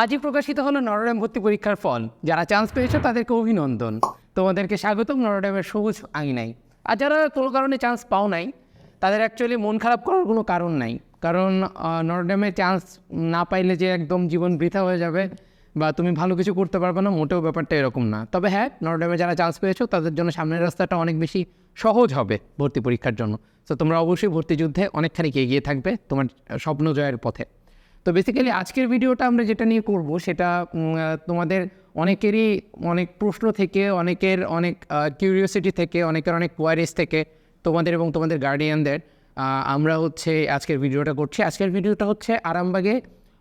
আজই প্রকাশিত হলো নরডেম ভর্তি পরীক্ষার ফল। যারা চান্স পেয়েছ তাদেরকে অভিনন্দন। তোমাদেরকে স্বাগতম নরডেমের সবুজ আঙিনায়। আর যারা কোনো কারণে চান্স পাও নাই, তাদের অ্যাকচুয়ালি মন খারাপ করার কোনো কারণ নাই। কারণ নরডেমে চান্স না পাইলে যে একদম জীবন বৃথা হয়ে যাবে বা তুমি ভালো কিছু করতে পারবে না, মোটেও ব্যাপারটা এরকম না। তবে হ্যাঁ নরডেমে যারা চান্স পেয়েছ, তাদের জন্য সামনের রাস্তাটা অনেক বেশি সহজ হবে ভর্তি পরীক্ষার জন্য। তো তোমরা অবশ্যই ভর্তি যুদ্ধে অনেকখানি এগিয়ে থাকবে তোমার স্বপ্ন জয়ের পথে। তো বেসিক্যালি আজকের ভিডিওটা আমরা যেটা নিয়ে করব, সেটা তোমাদের অনেকেরই অনেক প্রশ্ন থেকে, অনেকের অনেক কিউরিওসিটি থেকে, অনেকের অনেক কোয়ারিজ থেকে, তোমাদের এবং তোমাদের গার্ডিয়ানদের আমরা হচ্ছে আজকের ভিডিওটা করছি। আজকের ভিডিওটা হচ্ছে আরামবাগে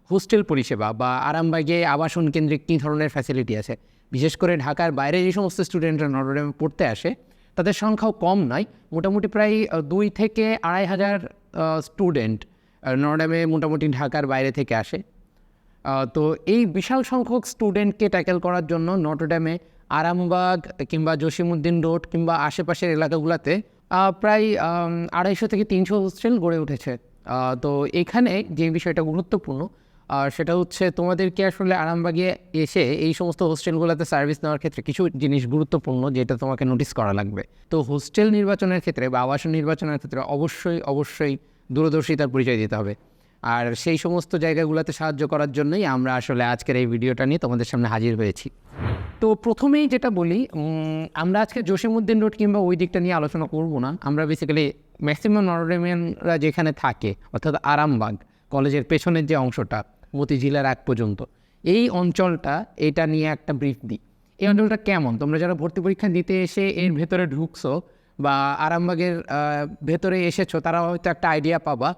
হোস্টেল পরিষেবা বা আরামবাগে আবাসন কেন্দ্রিক কী ধরনের ফ্যাসিলিটি আছে। বিশেষ করে ঢাকার বাইরে যে সমস্ত স্টুডেন্টরা নটরডেমে পড়তে আসে, তাদের সংখ্যাও কম নয়। মোটামুটি প্রায় দুই থেকে আড়াই হাজার স্টুডেন্ট নটরডেমে মোটামুটি ঢাকার বাইরে থেকে আসে। তো এই বিশাল সংখ্যক স্টুডেন্টকে ট্যাকেল করার জন্য নটরডেমে আরামবাগ কিংবা জসিমুদ্দিন রোড কিংবা আশেপাশের এলাকাগুলোতে প্রায় আড়াইশো থেকে তিনশো হোস্টেল গড়ে উঠেছে। তো এখানে যে বিষয়টা গুরুত্বপূর্ণ সেটা হচ্ছে তোমাদেরকে আসলে আরামবাগে এসে এই সমস্ত হোস্টেলগুলোতে সার্ভিস নেওয়ার ক্ষেত্রে কিছু জিনিস গুরুত্বপূর্ণ যেটা তোমাকে নোটিস করা লাগবে। তো হোস্টেল নির্বাচনের ক্ষেত্রে বা আবাসন নির্বাচনের ক্ষেত্রে অবশ্যই অবশ্যই দূরদর্শিতার পরিচয় দিতে হবে। আর সেই সমস্ত জায়গাগুলোতে সাহায্য করার জন্যই আমরা আসলে আজকের এই ভিডিওটা নিয়ে তোমাদের সামনে হাজির হয়েছি। তো প্রথমেই যেটা বলি আমরা আজকে জসিমুদ্দিন রোড কিংবা ওই দিকটা নিয়ে আলোচনা করব না। আমরা বেসিক্যালি ম্যাক্সিমাম নরডেমিয়ানরা যেখানে থাকে, অর্থাৎ আরামবাগ কলেজের পেছনের যে অংশটা মতিঝিলের এক পর্যন্ত, এই অঞ্চলটা এটা নিয়ে একটা ব্রিফ দিই। এই অঞ্চলটা কেমন? তোমরা যারা ভর্তি পরীক্ষা দিতে এসে এর ভেতরে ঢুকছো বা আরামবাগের ভেতরে এসেছ তারা হয়তো একটা আইডিয়া পাবা।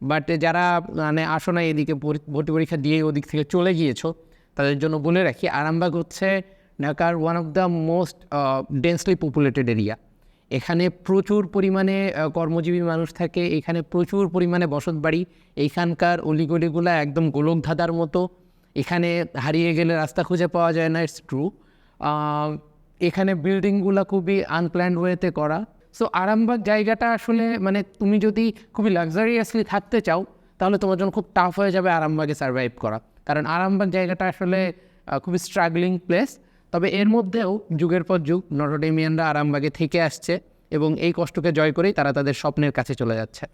বাট যারা মানে আসো না এদিকে ভর্তি পরীক্ষা দিয়ে ওদিক থেকে চলে গিয়েছো, তাদের জন্য বলে রাখি, আরামবাগ হচ্ছে ঢাকার one of the most densely populated area এখানে প্রচুর পরিমাণে কর্মজীবী মানুষ থাকে, এখানে প্রচুর পরিমাণে বসত বাড়ি এইখানকার অলিগলিগুলো একদম গোলকধাঁধার মতো। এখানে হারিয়ে গেলে রাস্তা খুঁজে পাওয়া যায় না ইটস ট্রু এখানে বিল্ডিংগুলো খুবই আনপ্ল্যান্ড ওয়েতে করা। সো আরামবাগ জায়গাটা আসলে মানে তুমি যদি খুবই লাক্সারিয়াসলি থাকতে চাও, তাহলে তোমার জন্য খুব টাফ হয়ে যাবে আরামবাগে সার্ভাইভ করা। কারণ আরামবাগ জায়গাটা আসলে খুবই স্ট্রাগলিং প্লেস তবে এর মধ্যেও যুগের পর যুগ নটোডেমিয়ানরা আরামবাগে থেকে আসছে এবং এই কষ্টকে জয় করেই তারা তাদের স্বপ্নের কাছে চলে যাচ্ছে।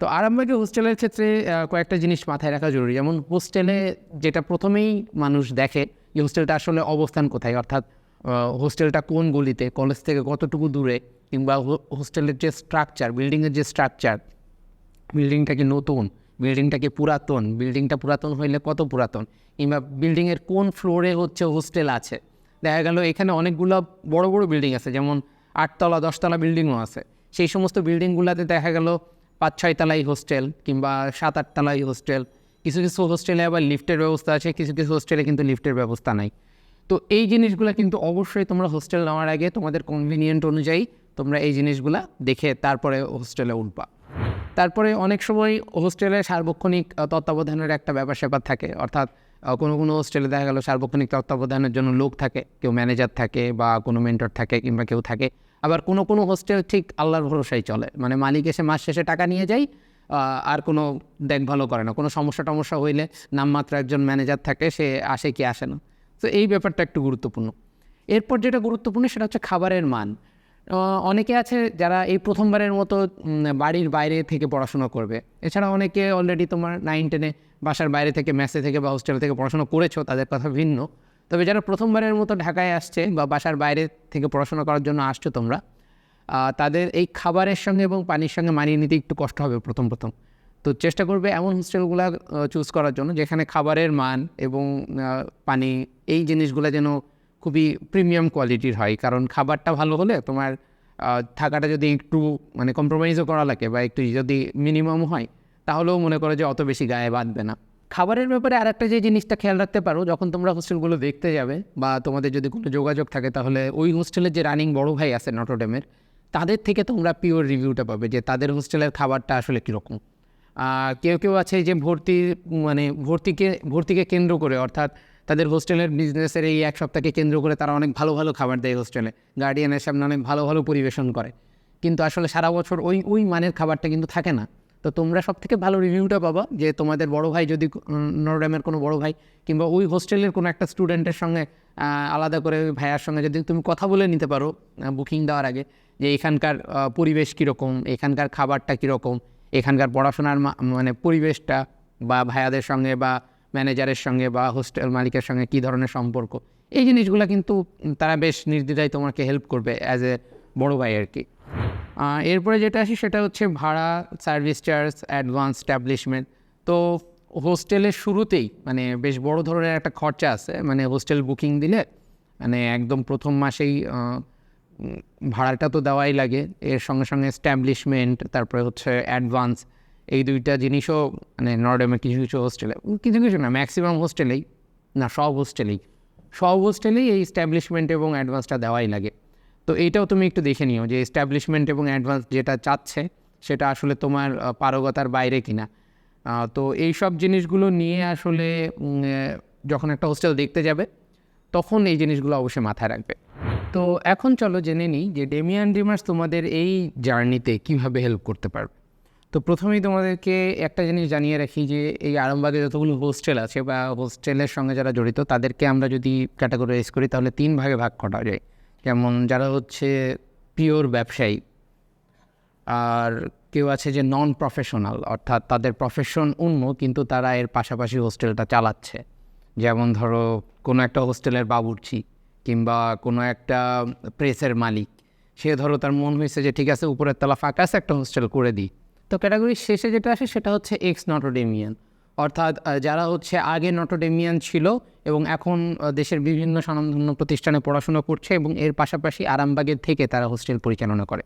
তো আরামবাগে হোস্টেলের ক্ষেত্রে কয়েকটা জিনিস মাথায় রাখা জরুরি। যেমন হোস্টেলে যেটা প্রথমেই মানুষ দেখে যে হোস্টেলটা আসলে অবস্থান কোথায়? অর্থাৎ হোস্টেলটা কোন গলিতে কলেজ থেকে কতটুকু দূরে, কিংবা হোস্টেলের যে স্ট্রাকচার বিল্ডিংয়ের যে স্ট্রাকচার বিল্ডিংটা কি নতুন বিল্ডিংটা কি পুরাতন বিল্ডিংটা পুরাতন হইলে কত পুরাতন, কিংবা বিল্ডিংয়ের কোন ফ্লোরে হচ্ছে হোস্টেল আছে? দেখা গেল এখানে অনেকগুলো বড় বড় বিল্ডিং আছে, যেমন আটতলা, দশতলা বিল্ডিংও আছে। সেই সমস্ত বিল্ডিংগুলোতে দেখা গেল পাঁচ ছয় তলাই হোস্টেল, কিংবা সাত আটতলাই হোস্টেল। কিছু কিছু হোস্টেলে আবার লিফটের ব্যবস্থা আছে, কিছু কিছু হোস্টেলে কিন্তু লিফটের ব্যবস্থা নাই। তো এই জিনিসগুলো কিন্তু অবশ্যই তোমরা হোস্টেল নেওয়ার আগে তোমাদের কনভিনিয়েন্ট অনুযায়ী তোমরা এই জিনিসগুলা দেখে তারপরে হোস্টেলে উঠবা। তারপরে অনেক সময় হোস্টেলে সার্বক্ষণিক তত্ত্বাবধানের একটা ব্যাপার স্যাপার থাকে। অর্থাৎ কোনো কোনো হোস্টেলে দেখা গেল সার্বক্ষণিক তত্ত্বাবধানের জন্য লোক থাকে, কেউ ম্যানেজার থাকে বা কোনো মেন্টর থাকে কিংবা কেউ থাকে। আবার কোনো কোনো হোস্টেল ঠিক আল্লাহর ভরসায় চলে। মানে মালিক এসে মাস শেষে টাকা নিয়ে যায় আর কোনো দেখভালও করে না। কোনো সমস্যা টমস্যা হইলে নামমাত্র একজন ম্যানেজার থাকে, সে আসে কি আসে না। তো এই ব্যাপারটা একটু গুরুত্বপূর্ণ। এরপর যেটা গুরুত্বপূর্ণ সেটা হচ্ছে খাবারের মান। অনেকে আছে যারা এই প্রথমবারের মতো বাড়ির বাইরে থেকে পড়াশোনা করবে। এছাড়া অনেকে অলরেডি তোমার নাইন টেনে বাসার বাইরে থেকে মেসে থেকে বা হোস্টেল থেকে পড়াশোনা করেছ, তাদের কথা ভিন্ন। তবে যারা প্রথমবারের মতো ঢাকায় আসছে বা বাসার বাইরে থেকে পড়াশোনা করার জন্য আসছো তোমরা তাদের এই খাবারের সঙ্গে এবং পানির সঙ্গে মানিয়ে নিতে একটু কষ্ট হবে প্রথম প্রথম। তো চেষ্টা করবে এমন হোস্টেলগুলো চুজ করার জন্য যেখানে খাবারের মান এবং পানি এই জিনিসগুলো যেন খুবই প্রিমিয়াম কোয়ালিটির হয়। কারণ খাবারটা ভালো হলে তোমার থাকাটা যদি একটু মানে কম্প্রোমাইজও করা লাগে বা একটু যদি মিনিমাম হয়, তাহলেও মনে করো যে অত বেশি গায়ে বাঁধবে না। খাবারের ব্যাপারে আরেকটা যে জিনিসটা খেয়াল রাখতে পারো, যখন তোমরা হোস্টেলগুলো দেখতে যাবে বা তোমাদের যদি কোনো যোগাযোগ থাকে, তাহলে ওই হোস্টেলের যে রানিং বড় ভাই আছে নটরডেমের তাদের থেকে তোমরা পিওর রিভিউটা পাবে যে তাদের হোস্টেলের খাবারটা আসলে কীরকম। কেউ কেউ আছে যে ভর্তি মানে ভর্তিকে ভর্তিকে কেন্দ্র করে, অর্থাৎ তাদের হোস্টেলের বিজনেসের এই এক সপ্তাহকে কেন্দ্র করে তারা অনেক ভালো ভালো খাবার দেয় হোস্টেলে। গার্ডিয়ানের সামনে অনেক ভালো ভালো পরিবেশন করে। কিন্তু আসলে সারা বছর ওই ওই মানের খাবারটা কিন্তু থাকে না। তো তোমরা সব থেকে ভালো রিভিউটা পাবা যে তোমাদের বড় ভাই যদি নরড্যামের কোনো বড় ভাই কিংবা ওই হোস্টেলের কোনো একটা স্টুডেন্টের সঙ্গে আলাদা করে ওই ভাইয়ার সঙ্গে যদি তুমি কথা বলে নিতে পারো বুকিং দেওয়ার আগে যে এখানকার পরিবেশ কীরকম, এখানকার খাবারটা কীরকম এখানকার পড়াশোনার মানে পরিবেশটা বা ভাইয়াদের সঙ্গে বা ম্যানেজারের সঙ্গে বা হোস্টেল মালিকের সঙ্গে কী ধরনের সম্পর্ক, এই জিনিসগুলো কিন্তু তারা বেশ নির্দ্বিধায় তোমাকে হেল্প করবে অ্যাজ এ বড় ভাই আর কি। এরপরে যেটা আসি সেটা হচ্ছে ভাড়া সার্ভিস চার্জ অ্যাডভান্স স্ট্যাবলিশমেন্ট তো হোস্টেলের শুরুতেই মানে বেশ বড় ধরনের একটা খরচা আছে মানে হোস্টেল বুকিং দিলে মানে একদম প্রথম মাসেই ভাড়াটা তো দেওয়াই লাগে। এর সঙ্গে সঙ্গে স্ট্যাবলিশমেন্ট তারপরে হচ্ছে অ্যাডভান্স এই দুইটা জিনিসও মানে নর্ডেমের কিছু কিছু হোস্টেলে কিছু কিছু না ম্যাক্সিমাম হোস্টেলেই না সব হোস্টেলেই সব হোস্টেলেই এই স্ট্যাবলিশমেন্ট এবং অ্যাডভান্সটা দেওয়াই লাগে। তো এইটাও তুমি একটু দেখে নিও যে এস্টাবলিশমেন্ট এবং অ্যাডভান্স যেটা চাচ্ছে, সেটা আসলে তোমার পারগতার বাইরে কিনা। তো এই সব জিনিসগুলো নিয়ে আসলে যখন একটা হোস্টেল দেখতে যাবে, তখন এই জিনিসগুলো অবশ্যই মাথায় রাখবে। তো এখন চলো জেনে নিই যে ডেমিয়ান ডিমার্স তোমাদের এই জার্নিতে কীভাবে হেল্প করতে পারবে। তো প্রথমেই তোমাদেরকে একটা জিনিস জানিয়ে রাখি যে এই আরামবাগে যতগুলো হোস্টেল আছে বা হোস্টেলের সঙ্গে যারা জড়িত, তাদেরকে আমরা যদি ক্যাটাগরাইজ করি তাহলে তিন ভাগে ভাগ করা যায়। যেমন যারা হচ্ছে পিওর ব্যবসায়ী, আর কেউ আছে যে নন প্রফেশনাল অর্থাৎ তাদের প্রফেশন অন্য কিন্তু তারা এর পাশাপাশি হোস্টেলটা চালাচ্ছে। যেমন ধরো কোনো একটা হোস্টেলের বাবুর্চি কিংবা কোনো একটা প্রেসের মালিক, সে ধরো তার মন হয়েছে যে ঠিক আছে, উপরের তলা ফাঁকা আছে, একটা হোস্টেল করে দিই। তো ক্যাটাগরির শেষে যেটা আসে সেটা হচ্ছে এক্স নটোডেমিয়ান অর্থাৎ যারা হচ্ছে আগে নটোডেমিয়ান ছিল এবং এখন দেশের বিভিন্ন স্বনামধন্য প্রতিষ্ঠানে পড়াশোনা করছে এবং এর পাশাপাশি আরামবাগের থেকে তারা হোস্টেল পরিচালনা করে।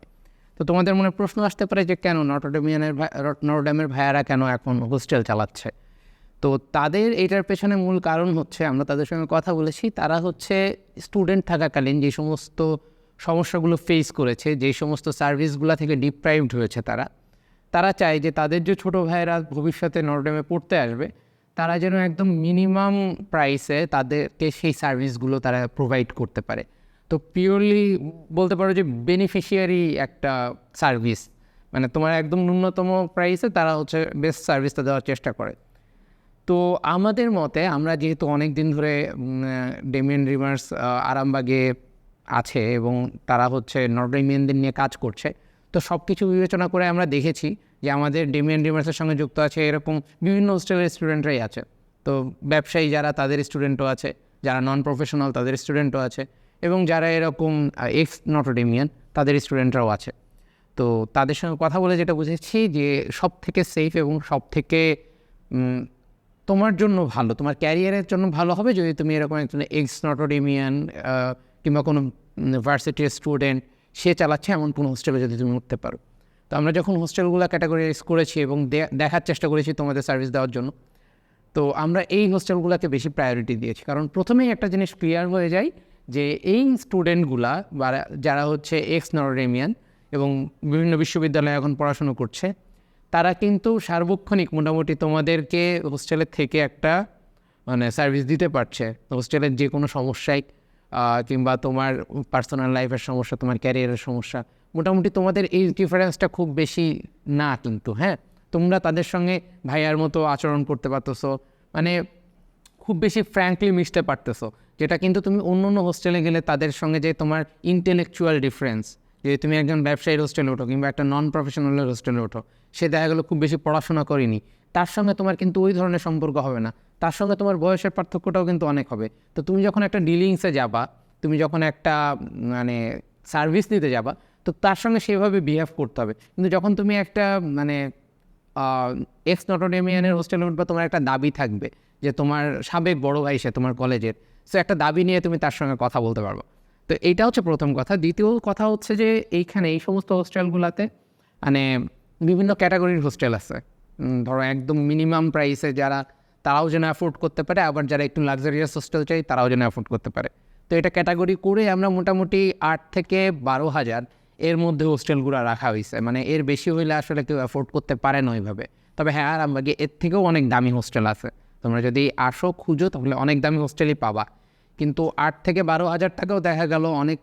তো তোমাদের মনে প্রশ্ন আসতে পারে যে কেন নটোডেমিয়ানের নটোডেমের ভাইয়ারা কেন এখন হোস্টেল চালাচ্ছে? তো তাদের এটার পেছনে মূল কারণ হচ্ছে, আমরা তাদের সঙ্গে কথা বলেছি, তারা হচ্ছে স্টুডেন্ট থাকাকালীন যে সমস্ত সমস্যাগুলো ফেস করেছে, যে সমস্ত সার্ভিসগুলো থেকে ডিপ্রাইভড হয়েছে তারা তারা চায় যে তাদের যে ছোটো ভাইয়েরা ভবিষ্যতে নরডেমে পড়তে আসবে, তারা যেন একদম মিনিমাম প্রাইসে তাদেরকে সেই সার্ভিসগুলো তারা প্রোভাইড করতে পারে। তো পিওরলি বলতে পারো যে বেনিফিশিয়ারি একটা সার্ভিস মানে তোমার একদম ন্যূনতম প্রাইসে তারা হচ্ছে বেস্ট সার্ভিসটা দেওয়ার চেষ্টা করে। তো আমাদের মতে আমরা যেহেতু অনেক দিন ধরে ডেমিয়ান রিভার্স আরামবাগে আছে এবং তারা হচ্ছে নর্ডেমিয়ানদের নিয়ে কাজ করছে, তো সব কিছু বিবেচনা করে আমরা দেখেছি যে আমাদের ডেমিয়ান রিভার্সের সঙ্গে যুক্ত আছে এরকম বিভিন্ন হোস্টেলের স্টুডেন্টরাই আছে। তো ব্যবসায়ী যারা তাদের স্টুডেন্টও আছে, যারা নন প্রফেশনাল তাদের স্টুডেন্টও আছে এবং যারা এরকম এক্স নটোডেমিয়ান তাদের স্টুডেন্টরাও আছে। তো তাদের সঙ্গে কথা বলে যেটা বুঝেছি যে সব থেকে সেফ এবং সব থেকে তোমার জন্য ভালো, তোমার ক্যারিয়ারের জন্য ভালো হবে যদি তুমি এরকম একজন এক্স নটোডেমিয়ান কিংবা কোনো ভার্সিটির স্টুডেন্ট সে চালাচ্ছে এমন কোনো হোস্টেলে যদি তুমি উঠতে পারো। তো আমরা যখন হোস্টেলগুলো ক্যাটাগরাইজ করেছি এবং দেখার চেষ্টা করেছি তোমাদের সার্ভিস দেওয়ার জন্য, তো আমরা এই হোস্টেলগুলোকে বেশি প্রায়োরিটি দিয়েছি। কারণ প্রথমেই একটা জিনিস ক্লিয়ার হয়ে যায় যে এই স্টুডেন্টগুলা যারা হচ্ছে এক্স নরডেমিয়ান এবং বিভিন্ন বিশ্ববিদ্যালয়ে এখন পড়াশুনো করছে তারা কিন্তু সার্বক্ষণিক মোটামুটি তোমাদেরকে হোস্টেলের থেকে একটা মানে সার্ভিস দিতে পারছে। হোস্টেলের যে কোনো সমস্যায় কিংবা তোমার পার্সোনাল লাইফের সমস্যা, তোমার ক্যারিয়ারের সমস্যা, মোটামুটি তোমাদের এই ডিফারেন্সটা খুব বেশি না কিন্তু হ্যাঁ? তোমরা তাদের সঙ্গে ভাইয়ার মতো আচরণ করতে পারতেছো মানে খুব বেশি ফ্র্যাঙ্কলি মিশতে পারতেছো, যেটা কিন্তু তুমি অন্য অন্য হোস্টেলে গেলে তাদের সঙ্গে যে তোমার ইন্টেলেকচুয়াল ডিফারেন্স যে তুমি একজন ব্যবসায়ীর হোস্টেলে ওঠো কিংবা একটা নন প্রফেশনালের হোস্টেলে ওঠো, সে দেখা গেলো খুব বেশি পড়াশোনা করেনি। তার সঙ্গে তোমার কিন্তু ওই ধরনের সম্পর্ক হবে না। তার সঙ্গে তোমার বয়সের পার্থক্যটাও কিন্তু অনেক হবে। তো তুমি যখন একটা ডিলিংসে যাবা, তুমি যখন একটা মানে সার্ভিস দিতে যাবা, তো তার সঙ্গে সেভাবে বিহেভ করতে হবে। কিন্তু যখন তুমি একটা মানে এক্স নটোডেমিয়ানের হোস্টেলে উঠবে, তোমার একটা দাবি থাকবে যে তোমার সাবেক বড় ভাই সে তোমার কলেজের সো একটা দাবি নিয়ে তুমি তার সঙ্গে কথা বলতে পারব। তো এটা হচ্ছে প্রথম কথা। দ্বিতীয় কথা হচ্ছে যে এইখানে এই সমস্ত হোস্টেলগুলোতে মানে বিভিন্ন ক্যাটাগরির হোস্টেল আছে। ধরো একদম মিনিমাম প্রাইসে যারা, তারাও যেন অ্যাফোর্ড করতে পারে, আবার যারা একটু লাক্সারিয়াস হোস্টেল চাই, তারাও যেন অ্যাফোর্ড করতে পারে। তো এটা ক্যাটাগরি করে আমরা মোটামুটি আট থেকে বারো হাজার এর মধ্যে হোস্টেলগুলো রাখা হয়েছে। মানে এর বেশি হইলে আসলে কেউ অ্যাফোর্ড করতে পারে না ওইভাবে। তবে হ্যাঁ আরামবাগে এর থেকেও অনেক দামি হোস্টেল আছে। তোমরা যদি আসো, খুঁজো, তাহলে অনেক দামি হোস্টেলই পাবা। কিন্তু আট থেকে বারো হাজার টাকাও দেখা গেল অনেক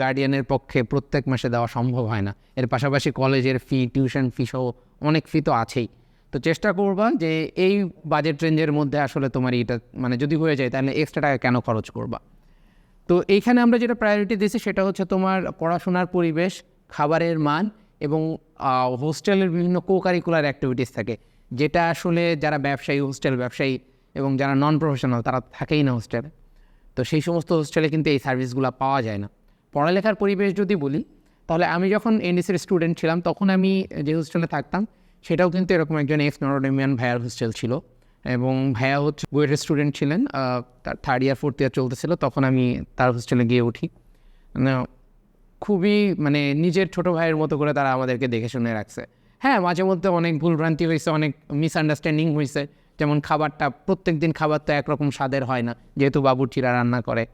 গার্ডিয়ানের পক্ষে প্রত্যেক মাসে দেওয়া সম্ভব হয় না। এর পাশাপাশি কলেজের ফি টিউশন ফি সহ অনেক ফি তো আছেই। তো চেষ্টা করবা যে এই বাজেট রেঞ্জের মধ্যে আসলে তোমার এটা মানে যদি হয়ে যায় তাহলে এক্সট্রা টাকা কেন খরচ করবা? তো এইখানে আমরা যেটা প্রায়োরিটি দিয়েছি সেটা হচ্ছে তোমার পড়াশোনার পরিবেশ, খাবারের মান এবং হোস্টেলের বিভিন্ন কো কারিকুলার অ্যাক্টিভিটিস থাকে। যেটা আসলে যারা ব্যবসায়ী হোস্টেল ব্যবসায়ী এবং যারা নন প্রফেশনাল তারা থাকেই না হোস্টেলে তো সেই সমস্ত হোস্টেলে কিন্তু এই সার্ভিসগুলো পাওয়া যায় না। পড়ালেখার পরিবেশ যদি বলি, তাহলে আমি যখন এনডিসির স্টুডেন্ট ছিলাম, তখন আমি যে হোস্টেলে থাকতাম, সেটাও কিন্তু এরকম একজন এক্স নরোডেমিয়ান ভাইয়ার হোস্টেল ছিল। এবং ভাইয়া হচ্ছে বুয়েটের স্টুডেন্ট ছিলেন তার থার্ড ইয়ার ফোর্থ ইয়ার চলতেছিল, তখন আমি তার হোস্টেলে গিয়ে উঠি। খুবই মানে নিজের ছোট ভাইয়ের মতো করে তারা আমাদেরকে দেখে শুনে রাখছে। হ্যাঁ মাঝে মধ্যে অনেক ভুলভ্রান্তি হয়েছে, অনেক মিসআন্ডারস্ট্যান্ডিং হয়েছে যেমন খাবারটা প্রত্যেক দিন খাবার তো একরকম স্বাদের হয় না, যেহেতু বাবুর্চিরা রান্না করে,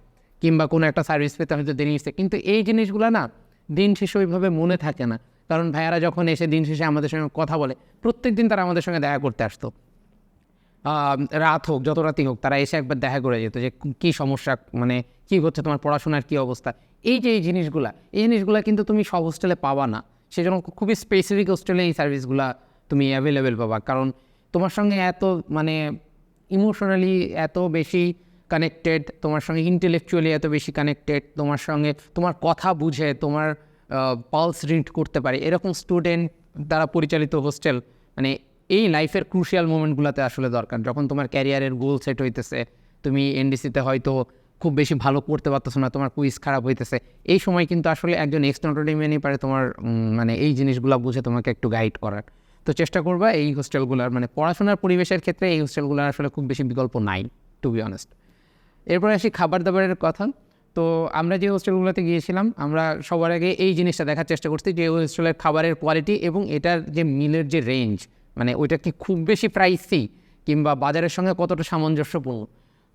কিংবা কোনো একটা সার্ভিস পেতে হয়তো দেরি হচ্ছে কিন্তু এই জিনিসগুলো না, দিন শেষে ওইভাবে মনে থাকে না। কারণ ভাইয়ারা যখন এসে দিন শেষে আমাদের সঙ্গে কথা বলে প্রত্যেক দিন তারা আমাদের সঙ্গে দেখা করতে আসতো। রাত হোক, যত রাতই হোক, তারা এসে একবার দেখা করে যেত যে কী সমস্যা মানে কী হচ্ছে, তোমার পড়াশোনার কী অবস্থা? এই যে এই জিনিসগুলা এই জিনিসগুলা কিন্তু তুমি সব হোস্টেলে পাবা না। সেজন্য খুবই স্পেসিফিক হোস্টেলে এই সার্ভিসগুলা তুমি অ্যাভেলেবেল পাবা। কারণ তোমার সঙ্গে এত মানে ইমোশনালি এত বেশি কানেক্টেড তোমার সঙ্গে ইন্টেলেকচুয়ালি এত বেশি কানেক্টেড তোমার সঙ্গে তোমার কথা বুঝে, তোমার পালস রিড করতে পারে, এরকম স্টুডেন্ট দ্বারা পরিচালিত হোস্টেল মানে এই লাইফের ক্রুশিয়াল মোমেন্টগুলোতে আসলে দরকার। যখন তোমার ক্যারিয়ারের গোল সেট হইতেছে, তুমি এনডিসিতে হয়তো খুব বেশি ভালো করতে পারতেছো না, তোমার কুইজ খারাপ হইতেছে, এই সময় কিন্তু আসলে একজন এক্সট্রাডিমেনই পারে তোমার মানে এই জিনিসগুলো বুঝে তোমাকে একটু গাইড করার। তো চেষ্টা করবা এই হোস্টেলগুলোর মানে পড়াশোনার পরিবেশের ক্ষেত্রে এই হোস্টেলগুলোর আসলে খুব বেশি বিকল্প নাই টু বি অনেস্ট এরপরে আসি খাবার দাবারের কথা। তো আমরা যে হোস্টেলগুলোতে গিয়েছিলাম, আমরা সবার আগে এই জিনিসটা দেখার চেষ্টা করছি যে হোস্টেলের খাবারের কোয়ালিটি এবং এটার যে মিলের যে রেঞ্জ মানে ওইটা কি খুব বেশি প্রাইসি কিংবা বাজারের সঙ্গে কতটা সামঞ্জস্যপূর্ণ।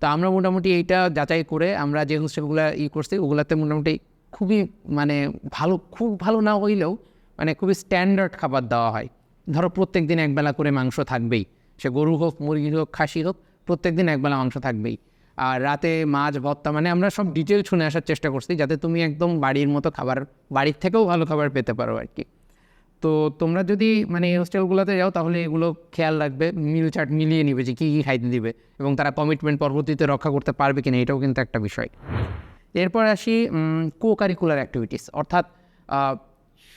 তো আমরা মোটামুটি এইটা যাচাই করে আমরা যে হোস্টেলগুলো ই করছি, ওগুলোতে মোটামুটি খুবই মানে ভালো, খুব ভালো না হইলেও মানে খুবই স্ট্যান্ডার্ড খাবার দেওয়া হয়। ধরো প্রত্যেক দিন একবেলা করে মাংস থাকবেই। সে গরু হোক, মুরগি হোক, খাসি হোক, প্রত্যেক দিন একবেলা মাংস থাকবেই। আর রাতে মাছ ভর্তা মানে আমরা সব ডিটেল শুনে আসার চেষ্টা করছি যাতে তুমি একদম বাড়ির মতো খাবার, বাড়ির থেকেও ভালো খাবার পেতে পারো আর কি। তো তোমরা যদি মানে হোস্টেলগুলোতে যাও, তাহলে এগুলো খেয়াল রাখবে মিল চার্ট মিলিয়ে নিবে যে কী কী খাইতে দিবে এবং তারা কমিটমেন্ট পরবর্তীতে রক্ষা করতে পারবে কিনা এটাও কিন্তু একটা বিষয়। এরপর আসি কো কারিকুলার অ্যাক্টিভিটিস অর্থাৎ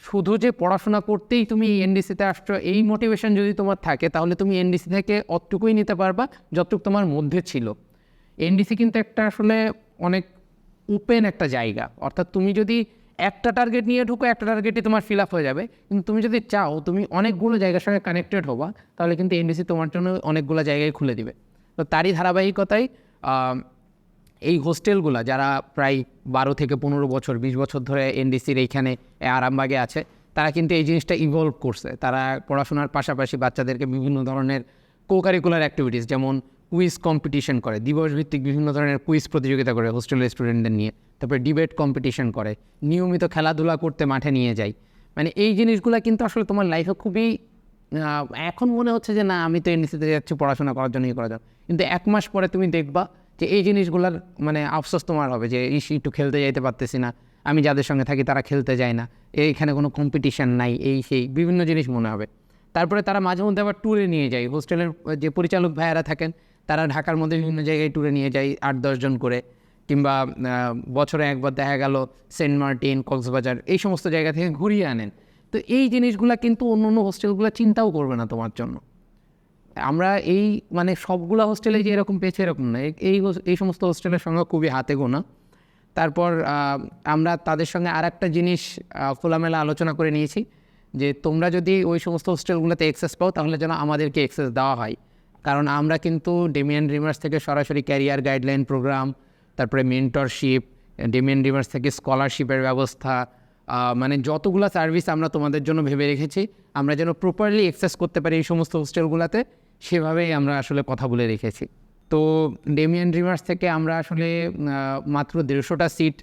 শুধু যে পড়াশোনা করতেই তুমি এনডিসিতে আসছো এই মোটিভেশন যদি তোমার থাকে তাহলে তুমি এনডিসি থেকে অতটুকুই নিতে পারবা যতটুকু তোমার মধ্যে ছিল। এনডিসি কিন্তু একটা আসলে অনেক ওপেন একটা জায়গা। অর্থাৎ তুমি যদি একটা টার্গেট নিয়ে ঢুকো একটা টার্গেটই তোমার ফিল আপ হয়ে যাবে। কিন্তু তুমি যদি চাও তুমি অনেকগুলো জায়গার সঙ্গে কানেক্টেড হবা তাহলে কিন্তু এনডিসি তোমার জন্য অনেকগুলো জায়গায় খুলে দিবে। তো তারই ধারাবাহিকতায় এই হোস্টেলগুলো যারা প্রায় বারো থেকে পনেরো বছর, বিশ বছর ধরে এনডিসির এইখানে আরামবাগে আছে, তারা কিন্তু এই জিনিসটা ইভলভ করছে। তারা পড়াশোনার পাশাপাশি বাচ্চাদেরকে বিভিন্ন ধরনের কো কারিকুলার অ্যাক্টিভিটিস যেমন কুইজ কম্পিটিশন করে দিবসভিত্তিক বিভিন্ন ধরনের কুইজ প্রতিযোগিতা করে হোস্টেলের স্টুডেন্টদের নিয়ে। তারপরে ডিবেট কম্পিটিশন করে, নিয়মিত খেলাধুলা করতে মাঠে নিয়ে যায়। মানে এই জিনিসগুলো কিন্তু আসলে তোমার লাইফে খুবই এখন মনে হচ্ছে যে না, আমি তো এনডিসিতে যাচ্ছি, পড়াশোনা করার জন্য ইয়ে করার জন্য কিন্তু এক মাস পরে তুমি দেখবা যে এই জিনিসগুলোর মানে আফসোস তোমার হবে যে, ইস, একটু খেলতে যাইতে পারতেছি না। আমি যাদের সঙ্গে থাকি তারা খেলতে যায় না। এইখানে কোনো কম্পিটিশন নাই, এই সেই, বিভিন্ন জিনিস মনে হবে। তারপরে তারা মাঝে মধ্যে আবার ট্যুরে নিয়ে যায়। হোস্টেলের যে পরিচালক ভাইয়ারা থাকেন, তারা ঢাকার মধ্যে বিভিন্ন জায়গায় ট্যুরে নিয়ে যায় আট দশজন করে। কিংবা বছরে একবার দেখা গেল সেন্ট মার্টিন, কক্সবাজার, এই সমস্ত জায়গা থেকে ঘুরিয়ে আনেন। তো এই জিনিসগুলো কিন্তু অন্য অন্য হোস্টেলগুলো চিন্তাও করবে না তোমার জন্য। আমরা এই মানে সবগুলো হোস্টেলে যে এরকম পেয়েছে এরকম না। এই- এই সমস্ত হোস্টেলের সঙ্গে খুবই হাতে গোনা। তারপর আমরা তাদের সঙ্গে আর একটা জিনিস খোলামেলা আলোচনা করে নিয়েছি যে তোমরা যদি ওই সমস্ত হোস্টেলগুলোতে অ্যাক্সেস পাও, তাহলে যেন আমাদেরকে অ্যাক্সেস দেওয়া হয়। কারণ আমরা কিন্তু ডেমিয়ান রিমার্স থেকে সরাসরি ক্যারিয়ার গাইডলাইন প্রোগ্রাম তারপরে মেন্টরশিপ ডেমিয়ান রিমার্স থেকে স্কলারশিপের ব্যবস্থা মানে যতগুলো সার্ভিস আমরা তোমাদের জন্য ভেবে রেখেছি, আমরা যেন প্রপারলি অ্যাক্সেস করতে পারি এই সমস্ত হোস্টেলগুলোতে সেভাবেই আমরা আসলে কথা বলে রেখেছি। তো ডেমিয়ান রিভার্স থেকে আমরা আসলে মাত্র দেড়শোটা সিট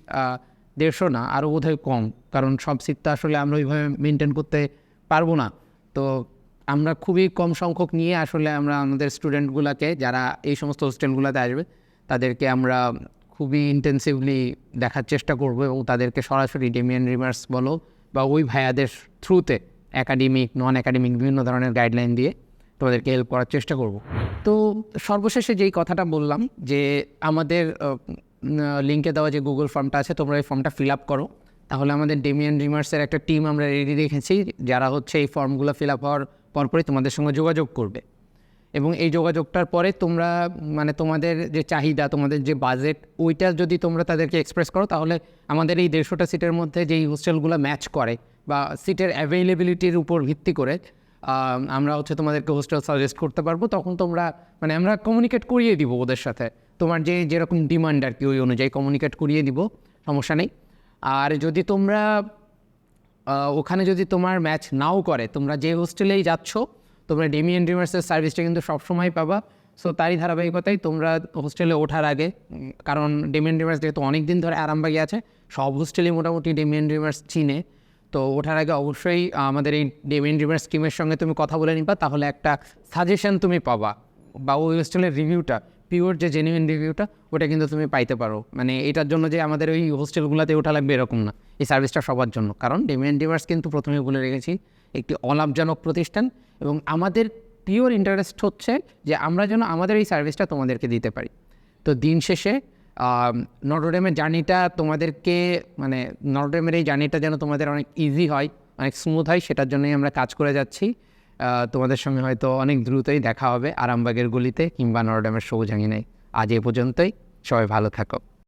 দেড়শো না, আরও বোধহয় কম। কারণ সব সিট তো আসলে আমরা ওইভাবে মেনটেন করতে পারব না। তো আমরা খুবই কম সংখ্যক নিয়ে আসলে আমরা আমাদের স্টুডেন্টগুলোকে, যারা এই সমস্ত হোস্টেলগুলোতে আসবে, তাদেরকে আমরা খুবই ইন্টেন্সিভলি দেখার চেষ্টা করব এবং তাদেরকে সরাসরি ডেমিয়ান রিমার্স বলো বা ওই ভাইয়াদের থ্রুতে একাডেমিক নন একাডেমিক বিভিন্ন ধরনের গাইডলাইন দিয়ে তোমাদেরকে হেল্প করার চেষ্টা করব। তো সর্বশেষে যেই কথাটা বললাম যে আমাদের লিঙ্কে দেওয়া যে গুগল ফর্মটা আছে, তোমরা এই ফর্মটা ফিল আপ করো। তাহলে আমাদের ডেমিয়ান রিমার্সের একটা টিম আমরা রেডি রেখেছি, যারা হচ্ছে এই ফর্মগুলো ফিল আপ হওয়ার পরপরই তোমাদের সঙ্গে যোগাযোগ করবে। এবং এই যোগাযোগটার পরে তোমরা মানে তোমাদের যে চাহিদা, তোমাদের যে বাজেট ওইটা যদি তোমরা তাদেরকে এক্সপ্রেস করো, তাহলে আমাদের এই দেড়শোটা সিটের মধ্যে যেই হোস্টেলগুলো ম্যাচ করে, বা সিটের অ্যাভেলেবিলিটির উপর ভিত্তি করে আমরা হচ্ছে তোমাদেরকে হোস্টেল সাজেস্ট করতে পারব। তখন তোমরা মানে আমরা কমিউনিকেট করিয়ে দিব ওদের সাথে। তোমার যে যেরকম ডিমান্ড আর কি ওই অনুযায়ী কমিউনিকেট করিয়ে দিব, সমস্যা নেই। আর যদি তোমরা ওখানে যদি তোমার ম্যাচ নাও করে, তোমরা যে হোস্টেলেই যাচ্ছ, তোমরা ডেমিয়ান রিভার্সের সার্ভিসটা কিন্তু সবসময় পাবা। সো তারই ধারাবাহিকতায় তোমরা হোস্টেলে ওঠার আগে কারণ ডেমিয়ান রিভার্স যেহেতু অনেক দিন ধরে আরামবাগে আছে, সব হোস্টেলই মোটামুটি ডেমিয়ান রিভার্স চিনে। তো ওঠার আগে অবশ্যই আমাদের এই ডেমিয়ান রিভার্স স্কিমের সঙ্গে তুমি কথা বলে নিবা, তাহলে একটা সাজেশন তুমি পাবা বা ওই হোস্টেলের রিভিউটা পিওর যে জেনুইন রিভিউটা ওটা কিন্তু তুমি পাইতে পারো। মানে এটার জন্য যে আমাদের ওই হোস্টেলগুলোতে ওঠা লাগবে এরকম না, এই সার্ভিসটা সবার জন্য। কারণ ডেমিয়ান ডিভার্স কিন্তু প্রথমে বলে রেখেছি, একটি অলাভজনক প্রতিষ্ঠান এবং আমাদের পিওর ইন্টারেস্ট হচ্ছে যে আমরা যেন আমাদের এই সার্ভিসটা তোমাদেরকে দিতে পারি। তো দিন শেষে নটরডেমের জার্নিটা তোমাদেরকে মানে নটরডেমের এই জার্নিটা যেন তোমাদের অনেক ইজি হয়, অনেক স্মুথ হয়, সেটার জন্যই আমরা কাজ করে যাচ্ছি। তোমাদের সঙ্গে হয়তো অনেক দ্রুতই দেখা হবে আরামবাগের গলিতে কিংবা নরডামের সবুজ নেই আজ এ পর্যন্তই, সবাই ভালো থাকো।